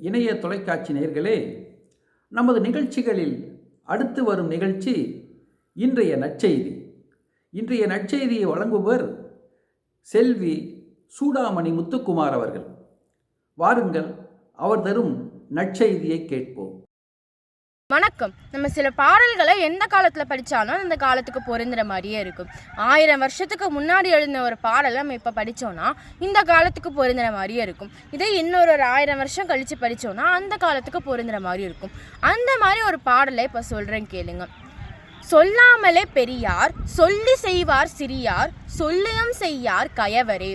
இணைய தொலைக்காட்சி நேர்களே நமது நிகழ்ச்சிகளில் அடுத்து வரும் நிகழ்ச்சி இன்றைய நற்செய்தி. இன்றைய நற்செய்தியை வழங்குபவர் செல்வி சூடாமணி முத்துக்குமார் அவர்கள். வாருங்கள் அவர் தரும் நற்செய்தியை கேட்போம். வணக்கம். நம்ம சில பாடல்களை எந்த காலத்தில் படித்தாலும் அந்த காலத்துக்கு பொருந்துற மாதிரியே இருக்கும். ஆயிரம் வருஷத்துக்கு முன்னாடி எழுந்த ஒரு பாடலை நம்ம இப்போ படித்தோன்னா இந்த காலத்துக்கு பொருந்துற மாதிரியே இருக்கும். இதே இன்னொரு ஒரு ஆயிரம் வருஷம் கழித்து படித்தோன்னா அந்த காலத்துக்கு பொருந்துற மாதிரி இருக்கும். அந்த மாதிரி ஒரு பாடலை இப்போ சொல்கிறேன் கேளுங்க. சொல்லாமலே பெரியார் சொல்லி செய்வார் சிறியார் சொல்லியும் செய்யார் கயவரே.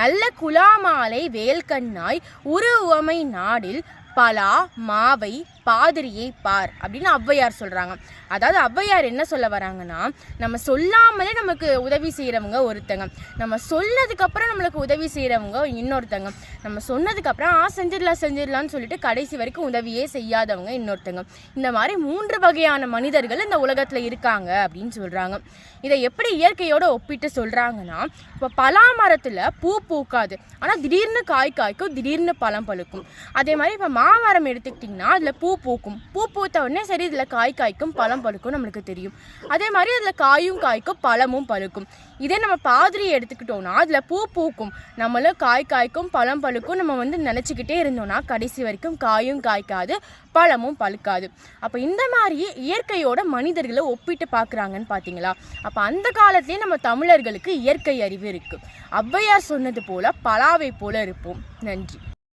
நல்ல குலாமாலை வேல்கண்ணாய் உரு உவமை நாடில் பலா மாவை பாதிரியை பார் அப்படின்னு ஔவையார் சொல்கிறாங்க அதாவது ஔவையார் என்ன சொல்ல வராங்கன்னா நம்ம சொல்லாமலே நமக்கு உதவி செய்கிறவங்க ஒருத்தங்க. நம்ம சொன்னதுக்கப்புறம் நம்மளுக்கு உதவி செய்கிறவங்க இன்னொருத்தங்க. நம்ம சொன்னதுக்கப்புறம் ஆ செஞ்சிடலாம் செஞ்சிடலாம்னு சொல்லிட்டு கடைசி வரைக்கும் உதவியே செய்யாதவங்க இன்னொருத்தங்க. இந்த மாதிரி மூன்று வகையான மனிதர்கள் இந்த உலகத்தில் இருக்காங்க அப்படின்னு சொல்கிறாங்க இதை எப்படி இயற்கையோடு ஒப்பிட்டு சொல்கிறாங்கன்னா இப்போ பலா மரத்தில் பூ பூக்காது. ஆனால் திடீர்னு காய் காய்க்கும் திடீர்னு பழம் பழுக்கும். அதே மாதிரி இப்போ மாமரம் எடுத்துக்கிட்டிங்கன்னா அதில் பூ பூக்கும். பூ பூத்த உடனே சரி இதில் காய் காய்க்கும் பழம் பழுக்கும் நம்மளுக்கு தெரியும். அதே மாதிரி அதில் காயும் காய்க்கும் பழமும் பழுக்கும். இதே நம்ம பாதிரி எடுத்துக்கிட்டோம்னா அதில் பூ பூக்கும். நம்மளும் காய் காய்க்கும் பழம் பழுக்கும் நம்ம வந்து நினச்சிக்கிட்டே இருந்தோம்னா கடைசி வரைக்கும் காயும் காய்க்காது பழமும் பழுக்காது. அப்போ இந்த மாதிரி இயற்கையோட மனிதர்களை ஒப்பிட்டு பார்க்குறாங்கன்னு பார்த்தீங்களா அப்போ அந்த காலத்திலே நம்ம தமிழர்களுக்கு இயற்கை அறிவு இருக்குது ஔவையார் சொன்னது போல பலாவை போல இருப்போம். நன்றி.